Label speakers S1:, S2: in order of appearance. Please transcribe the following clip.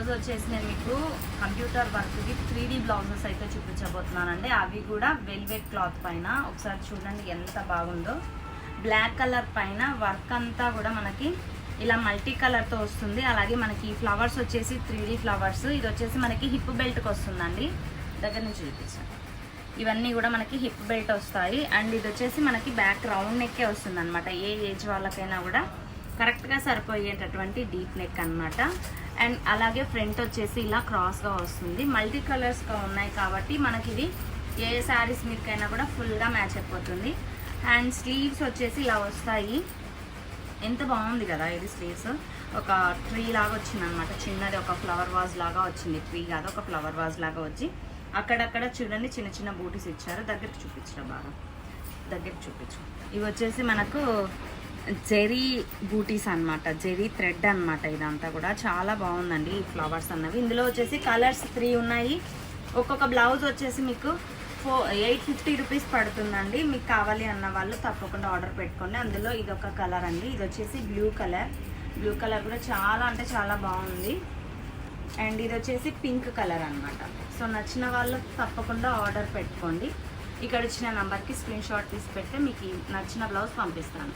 S1: ఈరోజు వచ్చేసి నేను మీకు కంప్యూటర్ వర్క్కి త్రీ డీ బ్లౌజెస్ అయితే చూపించబోతున్నానండి. అవి కూడా వెల్వెట్ క్లాత్ పైన. ఒకసారి చూడండి ఎంత బాగుందో. బ్లాక్ కలర్ పైన వర్క్ అంతా కూడా మనకి ఇలా మల్టీ కలర్తో వస్తుంది. అలాగే మనకి ఫ్లవర్స్ వచ్చేసి త్రీ డీ ఫ్లవర్స్ ఇది వచ్చేసి మనకి హిప్ బెల్ట్కి వస్తుందండి. దగ్గర నుంచి చూపించాను ఇవన్నీ కూడా మనకి హిప్ బెల్ట్ వస్తాయి. అండ్ ఇది వచ్చేసి మనకి బ్యాక్ రౌండ్ నెక్కే వస్తుంది అనమాట ఏ ఏజ్ వాళ్ళకైనా కూడా కరెక్ట్గా సరిపోయేటటువంటి డీప్ నెక్ అనమాట అండ్ అలాగే ఫ్రంట్ వచ్చేసి ఇలా క్రాస్గా వస్తుంది. మల్టీ కలర్స్గా ఉన్నాయి కాబట్టి మనకి ఇది ఏ శారీస్ మీదకైనా కూడా ఫుల్గా మ్యాచ్ అయిపోతుంది. అండ్ స్లీవ్స్ వచ్చేసి ఇలా వస్తాయి. ఎంత బాగుంది కదా ఇది స్లీవ్స్. ఒక ట్రీ లాగా వచ్చింది అనమాట చిన్నది ఒక ఫ్లవర్ వాజ్ లాగా వచ్చింది. ట్రీ కాదు ఒక ఫ్లవర్ వాజ్ లాగా వచ్చి అక్కడక్కడ చూడండి చిన్న చిన్న బూటీస్ ఇచ్చారు. దగ్గరికి చూపించడం బాగా దగ్గరికి చూపించు. ఇవి వచ్చేసి మనకు జెరీ బూటీస్ అన్నమాట జెరీ థ్రెడ్ అన్నమాట ఇదంతా కూడా. చాలా బాగుందండి ఈ ఫ్లవర్స్ అన్నవి. ఇందులో వచ్చేసి కలర్స్ త్రీ ఉన్నాయి. ఒక్కొక్క బ్లౌజ్ వచ్చేసి మీకు ఫో ఎయిట్ ఫిఫ్టీ రూపీస్ పడుతుందండి. మీకు కావాలి అన్న వాళ్ళు తప్పకుండా ఆర్డర్ పెట్టుకోండి. అందులో ఇది ఒక కలర్ అండి. ఇది వచ్చేసి బ్లూ కలర్. బ్లూ కలర్ కూడా చాలా అంటే చాలా బాగుంది. అండ్ ఇది వచ్చేసి పింక్ కలర్ అనమాట సో నచ్చిన వాళ్ళు తప్పకుండా ఆర్డర్ పెట్టుకోండి. ఇక్కడ ఇచ్చిన నెంబర్కి స్క్రీన్ షాట్ తీసి పెడితే మీకు నచ్చిన బ్లౌజ్ పంపిస్తాను.